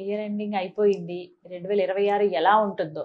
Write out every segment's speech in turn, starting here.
Year ending అయిపోయింది. రెండు వేల ఇరవై ఆరు ఎలా ఉంటుందో.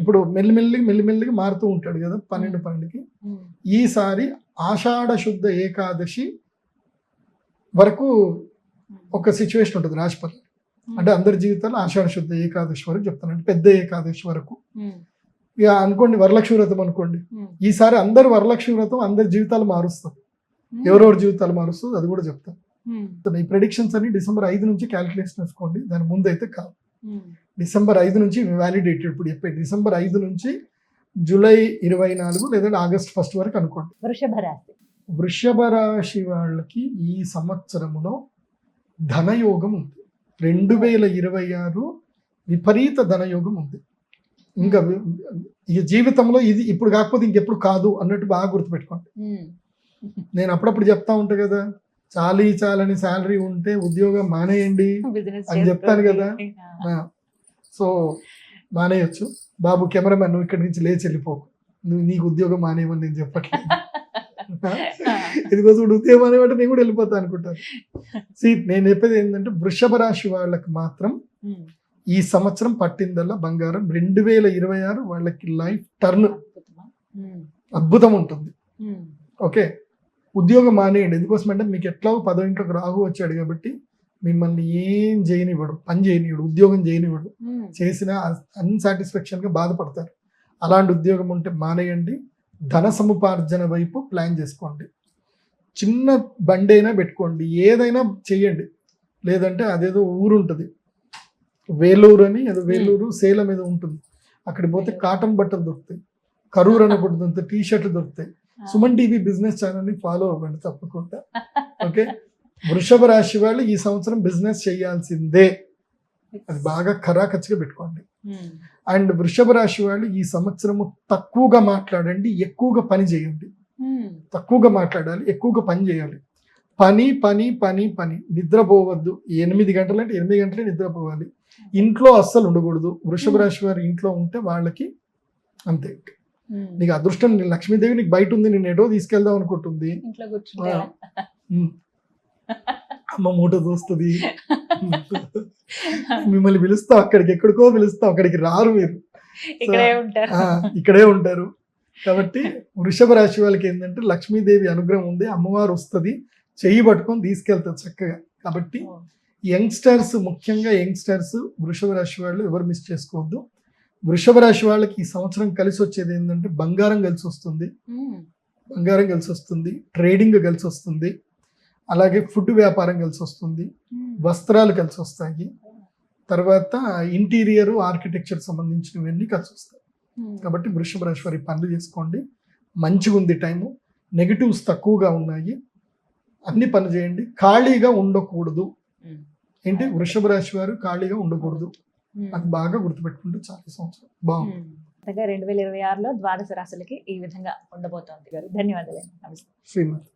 ఇప్పుడు మెల్లిమెల్లిగా మెల్లిమెల్లిగా మారుతూ ఉంటాడు కదా పన్నెండు పన్నెండుకి. ఈసారి ఆషాఢ శుద్ధ ఏకాదశి వరకు ఒక సిచ్యువేషన్ ఉంటుంది రాశిపల్లి అంటే అందరి జీవితాలు ఆషాఢ శుద్ధ ఏకాదశి వరకు చెప్తాను అంటే పెద్ద ఏకాదశి వరకు. ఇక అనుకోండి వరలక్ష్మి వ్రతం అనుకోండి. ఈసారి అందరు వరలక్ష్మి వ్రతం అందరి జీవితాలు మారుస్తారు. ఎవరెవరి జీవితాలు మారుస్తుంది అది కూడా చెప్తాను. ఈ ప్రెడిక్షన్స్ అన్ని డిసెంబర్ ఐదు నుంచి క్యాలిక్యులేషన్ వేసుకోండి. దాని ముందు అయితే కాదు. డిసెంబర్ ఐదు నుంచి వ్యాలిడేటెడ్ ఇప్పుడు చెప్పే డిసెంబర్ ఐదు నుంచి జూలై ఇరవై నాలుగు లేదా ఆగస్ట్ ఫస్ట్ వరకు అనుకోండి. వృషభ రాశి. వృషభ రాశి వాళ్ళకి ఈ సంవత్సరములో ధనయోగం ఉంది. రెండు వేల ఇరవై ఆరు విపరీత ధనయోగం ఉంది. ఇంకా ఈ జీవితంలో ఇది ఇప్పుడు కాకపోతే ఇంకెప్పుడు కాదు అన్నట్టు బాగా గుర్తుపెట్టుకోండి. నేను అప్పుడప్పుడు చెప్తా ఉంటా కదా చాలీ చాలని శాలరీ ఉంటే ఉద్యోగం మానేయండి అని చెప్తాను కదా. సో మానేయొచ్చు. బాబు కెమెరామెన్ నువ్వు ఇక్కడి నుంచి లేచి వెళ్ళిపోకు నువ్వు నీకు ఉద్యోగం మానేయమని నేను చెప్పట్లేదు ఇదిగో చూడు ఉద్యోగం మానేమంటే నేను కూడా వెళ్ళిపోతా అనుకుంటాను. సీ నేను చెప్పేది ఏంటంటే వృషభ రాశి వాళ్ళకి మాత్రం. ఈ సంవత్సరం పట్టిందల్లా బంగారం. రెండు వేల ఇరవై ఆరు వాళ్ళకి లైఫ్ టర్న్. అద్భుతం ఉంటుంది. ఓకే. ఉద్యోగం మానేయండి. ఎందుకోసం అంటే మీకు ఎట్లా పదో ఇంట్లోకి రాహు వచ్చాడు కాబట్టి మిమ్మల్ని ఏం చేయనివ్వడు పని చేయనివ్వడు ఉద్యోగం చేయనివ్వడు. చేసిన అన్సాటిస్ఫాక్షన్గా బాధపడతారు. అలాంటి ఉద్యోగం ఉంటే మానేయండి. ధన సముపార్జన వైపు ప్లాన్ చేసుకోండి. చిన్న బండి అయినా పెట్టుకోండి. ఏదైనా చెయ్యండి. లేదంటే అదేదో ఊరు ఉంటుంది వేలూరు అని ఏదో వేలూరు సేలం ఏదో ఉంటుంది. అక్కడికి పోతే కాటన్ బట్టలు దొరుకుతాయి. కరూర్ అని ఒకటి దొరుకుతాయి. టీ షర్ట్లు దొరుకుతాయి. సుమన్ టీవీ బిజినెస్ ఛానల్ని ఫాలో అవ్వండి తప్పకుండా. ఓకే? వృషభ రాశి వాళ్ళు ఈ సంవత్సరం బిజినెస్ చేయాల్సిందే. అది బాగా ఖరాఖచ్చిగా పెట్టుకోండి. ఉమ్. అండ్ వృషభ రాశి వాళ్ళు ఈ సంవత్సరము తక్కువగా మాట్లాడండి ఎక్కువగా పని చేయండి. ఉమ్. తక్కువగా మాట్లాడాలి ఎక్కువగా పని చేయాలి. పని పని పని పని. నిద్రపోవద్దు. ఎనిమిది గంటలంటే ఎనిమిది గంటలే నిద్రపోవాలి. ఇంట్లో అస్సలు ఉండకూడదు. వృషభ రాశి వారి ఇంట్లో ఉంటే వాళ్ళకి అంతే. నీకు అదృష్టం లక్ష్మీదేవి నీకు బయట ఉంది నేను ఎటో తీసుకెళ్దాం అనుకుంటుంది. అమ్మ మూట దోస్తుంది మిమ్మల్ని పిలుస్తాం అక్కడికి ఎక్కడికో పిలుస్తాం. అక్కడికి రారు మీరు. ఇక్కడే ఉంటారు. కాబట్టి వృషభ రాశి వాళ్ళకి ఏంటంటే లక్ష్మీదేవి అనుగ్రహం ఉంది అమ్మవారు వస్తుంది చెయ్యి పట్టుకొని తీసుకెళ్తారు చక్కగా. కాబట్టి యంగ్స్టర్స్ ముఖ్యంగా యంగ్స్టర్స్ వృషభ రాశి వాళ్ళు ఎవరు మిస్ చేసుకోవద్దు. వృషభ రాశి వాళ్ళకి ఈ సంవత్సరం కలిసి వచ్చేది ఏంటంటే బంగారం కలిసి వస్తుంది. బంగారం కలిసి వస్తుంది ట్రేడింగ్ కలిసి వస్తుంది. అలాగే ఫుడ్ వ్యాపారం కలిసి వస్తుంది ఉమ్. వస్త్రాలు కలిసి వస్తాయి తర్వాత ఇంటీరియర్ ఆర్కిటెక్చర్ సంబంధించినవన్నీ కలిసి వస్తాయి ఉమ్. కాబట్టి వృషభ రాశి వారి పనులు చేసుకోండి. మంచిగా ఉంది టైము. నెగిటివ్స్ తక్కువగా ఉన్నాయి. అన్ని పని చేయండి. ఖాళీగా ఉండకూడదు. ఉమ్. ఏంటి? వృషభ రాశి వారు ఖాళీగా ఉండకూడదు. అది బాగా గుర్తుపెట్టుకుంటే చాలా సంవత్సరం. బాగుంది. చక్కగా రెండు వేల ఇరవై ఆరులో ద్వాదశ రాశులకి ఈ విధంగా ఉండబోతోంది గారు. ధన్యవాదాలు నమస్తే. శ్రీమతి.